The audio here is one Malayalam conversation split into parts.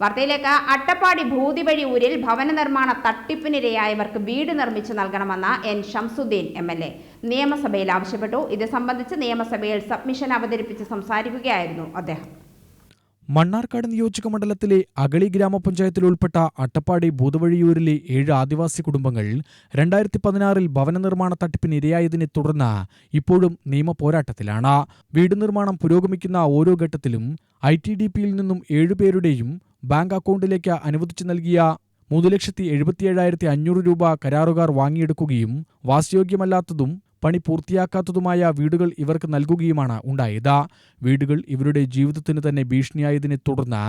വാർത്തയിലേക്ക്. അട്ടപ്പാടി ഭൂതിവഴി ഊരിൽ ഭവന നിർമ്മാണ തട്ടിപ്പിനിരയായവർക്ക് വീട് നിർമ്മിച്ചു നൽകണമെന്ന് N Shamsuddin M L A. നിയമസഭയിൽ ആവശ്യപ്പെട്ടു. ഇത് സംബന്ധിച്ച് നിയമസഭയിൽ സബ്മിഷൻ അവതരിപ്പിച്ച് സംസാരിക്കുകയായിരുന്നു അദ്ദേഹം. മണ്ണാർക്കാട് നിയോജക മണ്ഡലത്തിലെ അഗളി ഗ്രാമപഞ്ചായത്തിൽ ഉൾപ്പെട്ട അട്ടപ്പാടി ഭൂതവഴിയൂരിലെ ഏഴ് ആദിവാസി കുടുംബങ്ങൾ രണ്ടായിരത്തി പതിനാറിൽ ഭവന നിർമ്മാണ തട്ടിപ്പിന് ഇരയായതിനെ തുടർന്ന് ഇപ്പോഴും നിയമ പോരാട്ടത്തിലാണ്. വീട് നിർമ്മാണം പുരോഗമിക്കുന്ന ഓരോ ഘട്ടത്തിലും ഐ ടി ഡി പിയിൽ നിന്നും ഏഴുപേരുടെയും ബാങ്ക് അക്കൗണ്ടിലേക്ക് അനുവദിച്ചു നൽകിയ മൂന്ന് ലക്ഷത്തി എഴുപത്തിയേഴായിരത്തി അഞ്ഞൂറ് രൂപ കരാറുകാർ വാങ്ങിയെടുക്കുകയും വാസയോഗ്യമല്ലാത്തതും പണി പൂർത്തിയാക്കാത്തതുമായ വീടുകൾ ഇവർക്ക് നൽകുകയുമാണ് ഉണ്ടായത്. വീടുകൾ ഇവരുടെ ജീവിതത്തിന് തന്നെ ഭീഷണിയായതിനെ തുടർന്ന്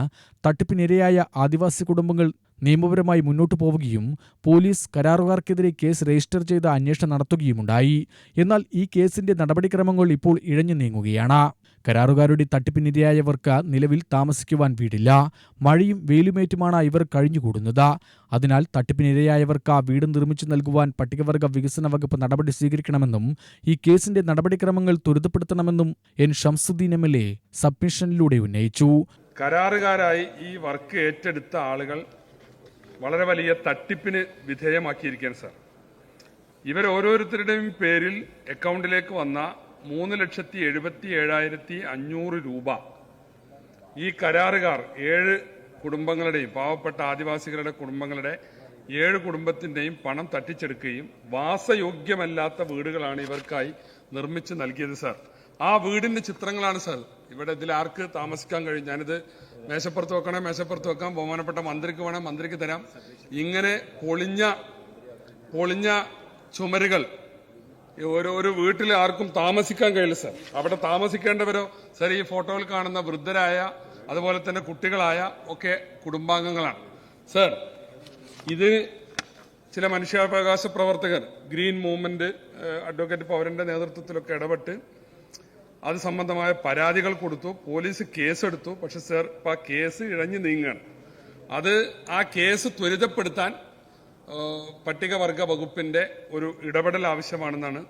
തട്ടിപ്പിനിരയായ ആദിവാസി കുടുംബങ്ങൾ നിയമപരമായി മുന്നോട്ടു പോവുകയും പോലീസ് കരാറുകാർക്കെതിരെ കേസ് രജിസ്റ്റർ ചെയ്ത് അന്വേഷണം നടത്തുകയുമുണ്ടായി. എന്നാൽ ഈ കേസിന്റെ നടപടിക്രമങ്ങൾ ഇപ്പോൾ ഇഴഞ്ഞു നീങ്ങുകയാണ് കരാറുകാരുടെ തട്ടിപ്പിനിരയായവർക്ക് നിലവിൽ താമസിക്കുവാൻ വീടില്ല. മഴയും വെയിലുമേറ്റുമാണ് ഇവർ കഴിഞ്ഞുകൂടുന്നത്. അതിനാൽ തട്ടിപ്പിനിരയായവർക്ക് വീട് നിർമ്മിച്ചു നൽകുവാൻ പട്ടികവർഗ വികസന വകുപ്പ് നടപടി സ്വീകരിക്കണമെന്നും ഈ കേസിന്റെ നടപടിക്രമങ്ങൾ ത്വരിതപ്പെടുത്തണമെന്നും N. Shamsuddin M. L. A. സബ്മിഷനിലൂടെ ഉന്നയിച്ചു. കരാറുകാരായി ഈ വർക്ക് ഏറ്റെടുത്ത ആളുകൾ വളരെ വലിയ തട്ടിപ്പിന് വിധേയമാക്കിയിരിക്കുകയാണ് സാർ. ഇവരോരോരുത്തരുടെയും പേരിൽ അക്കൗണ്ടിലേക്ക് വന്ന മൂന്ന് ലക്ഷത്തി എഴുപത്തി ഏഴായിരത്തി അഞ്ഞൂറ് രൂപ. ഈ കരാറുകാർ ഏഴ് കുടുംബങ്ങളുടെയും പാവപ്പെട്ട ആദിവാസികളുടെ കുടുംബങ്ങളുടെ ഏഴ് കുടുംബത്തിന്റെയും പണം തട്ടിച്ചെടുക്കുകയും വാസയോഗ്യമല്ലാത്ത വീടുകളാണ് ഇവർക്കായി നിർമ്മിച്ച് നൽകിയത് സാർ. ആ വീടിന്റെ ചിത്രങ്ങളാണ് സാർ. ഇവിടെ ഇതിൽ ആർക്ക് താമസിക്കാൻ കഴിയും? ഞാനിത് മേശപ്പുറത്ത് വെക്കണേ മേശപ്പുറത്ത് വെക്കാം. ബഹുമാനപ്പെട്ട മന്ത്രിക്ക് വേണേ മന്ത്രിക്ക് തരാം. ഇങ്ങനെ പൊളിഞ്ഞ പൊളിഞ്ഞ ചുമരുകൾ ഒരു വീട്ടിൽ ആർക്കും താമസിക്കാൻ കഴിയില്ല സർ. അവിടെ താമസിക്കേണ്ടവരോ? സർ ഈ ഫോട്ടോയിൽ കാണുന്ന വൃദ്ധരായ അതുപോലെ തന്നെ കുട്ടികളായ ഒക്കെ കുടുംബാംഗങ്ങളാണ്. സർ ഇത് ചില മനുഷ്യാവകാശ പ്രവർത്തകർ ഗ്രീൻ മൂവ്മെന്റ് അഡ്വക്കേറ്റ് പൗരന്റെ നേതൃത്വത്തിലൊക്കെ ഇടപെട്ട് അത് സംബന്ധമായ പരാതികൾ കൊടുത്തു പോലീസ് കേസെടുത്തു. പക്ഷെ സർ ഇപ്പൊ ആ കേസ് ഇഴഞ്ഞു നീങ്ങുകയാണ്. അത് ആ കേസ് ത്വരിതപ്പെടുത്താൻ പട്ടികവർഗ വകുപ്പിന്റെ ഒരു ഇടപെടൽ ആവശ്യമാണെന്നാണ്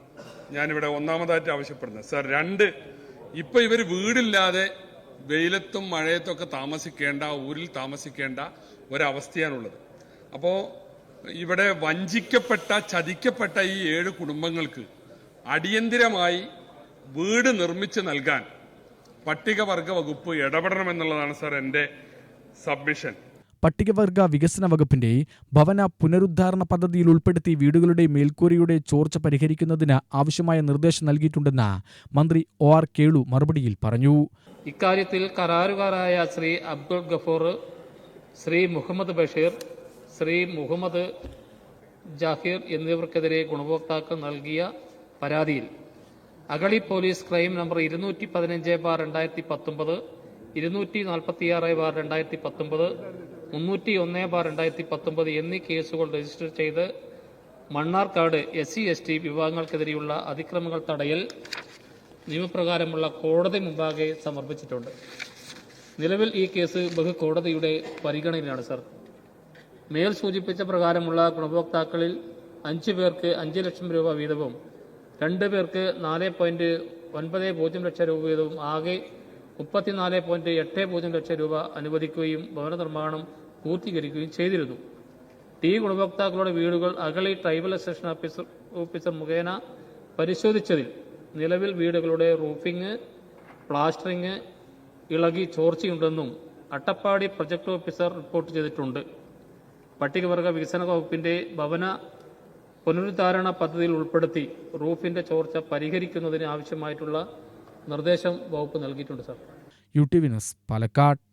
ഞാനിവിടെ ഒന്നാമതായിട്ട് ആവശ്യപ്പെടുന്നത്. സാർ രണ്ട് ഇപ്പൊ ഇവർ വീടില്ലാതെ വെയിലത്തും മഴയത്തും ഒക്കെ താമസിക്കേണ്ട ഊരിൽ താമസിക്കേണ്ട ഒരവസ്ഥയാണുള്ളത്. അപ്പോ ഇവിടെ വഞ്ചിക്കപ്പെട്ട ചതിക്കപ്പെട്ട ഈ ഏഴ് കുടുംബങ്ങൾക്ക് അടിയന്തിരമായി വീട് നിർമ്മിച്ച് നൽകാൻ പട്ടികവർഗ വകുപ്പ് ഇടപെടണമെന്നുള്ളതാണ് സാർ എന്റെ സബ്മിഷൻ. പട്ടികവർഗ വികസന വകുപ്പിന്റെ ഭവന പുനരുദ്ധാരണ പദ്ധതിയിൽ ഉൾപ്പെടുത്തി വീടുകളുടെ മേൽക്കൂരയുടെ ചോർച്ച പരിഹരിക്കുന്നതിന് ആവശ്യമായ നിർദ്ദേശം നൽകിയിട്ടുണ്ടെന്ന് മന്ത്രി ഒ ആർ കേളു മറുപടിയിൽ പറഞ്ഞു. ഇക്കാര്യത്തിൽ കരാറുകാരായ ശ്രീ അബ്ദുൾ ഗഫൂർ ശ്രീ മുഹമ്മദ് ബഷീർ ശ്രീ മുഹമ്മദ് ജാഹിർ എന്നിവർക്കെതിരെ ഗുണഭോക്താക്കൾ നൽകിയ പരാതിയിൽ അഗളി പോലീസ് ക്രൈം നമ്പർ ഇരുന്നൂറ്റി പതിനഞ്ച് ബാർ രണ്ടായിരത്തി പത്തൊമ്പത് ഇരുന്നൂറ്റി നാൽപ്പത്തിയാറ് ബാർ രണ്ടായിരത്തി പത്തൊമ്പത് മുന്നൂറ്റി ഒന്ന് ബാർ രണ്ടായിരത്തി പത്തൊമ്പത് എന്നീ കേസുകൾ രജിസ്റ്റർ ചെയ്ത് Mannarkkad S C S T വിഭാഗങ്ങൾക്കെതിരെയുള്ള അതിക്രമങ്ങൾ തടയൽ നിയമപ്രകാരമുള്ള കോടതി മുമ്പാകെ സമർപ്പിച്ചിട്ടുണ്ട്. നിലവിൽ ഈ കേസ് ബഹുകോടതിയുടെ പരിഗണനയിലാണ് സർ. മേൽ സൂചിപ്പിച്ച പ്രകാരമുള്ള ഗുണഭോക്താക്കളിൽ അഞ്ച് പേർക്ക് അഞ്ച് ലക്ഷം രൂപ വീതവും രണ്ട് പേർക്ക് നാല് പോയിന്റ് ഒൻപത് പൂജ്യം ലക്ഷം രൂപ വീതവും ആകെ മുപ്പത്തിനാല് പോയിന്റ് എട്ട് പൂജ്യം ലക്ഷം രൂപ അനുവദിക്കുകയും ഭവന നിർമ്മാണം പൂർത്തീകരിക്കുകയും ചെയ്തിരുന്നു. ടി ഗുണഭോക്താക്കളുടെ വീടുകൾ Agali tribal association officer officer മുഖേന പരിശോധിച്ചതിൽ നിലവിൽ വീടുകളുടെ റൂഫിംഗ് പ്ലാസ്റ്ററിംഗ് ഇളകി ചോർച്ചയുണ്ടെന്നും അട്ടപ്പാടി പ്രൊജക്ട് ഓഫീസർ റിപ്പോർട്ട് ചെയ്തിട്ടുണ്ട്. പട്ടികവർഗ വികസന വകുപ്പിന്റെ ഭവന പുനരുദ്ധാരണ പദ്ധതിയിൽ ഉൾപ്പെടുത്തി റൂഫിന്റെ ചോർച്ച പരിഹരിക്കുന്നതിന് ആവശ്യമായിട്ടുള്ള നിർദ്ദേശം വകുപ്പ് നൽകിയിട്ടുണ്ട് sir. U T Vinas Palakkad.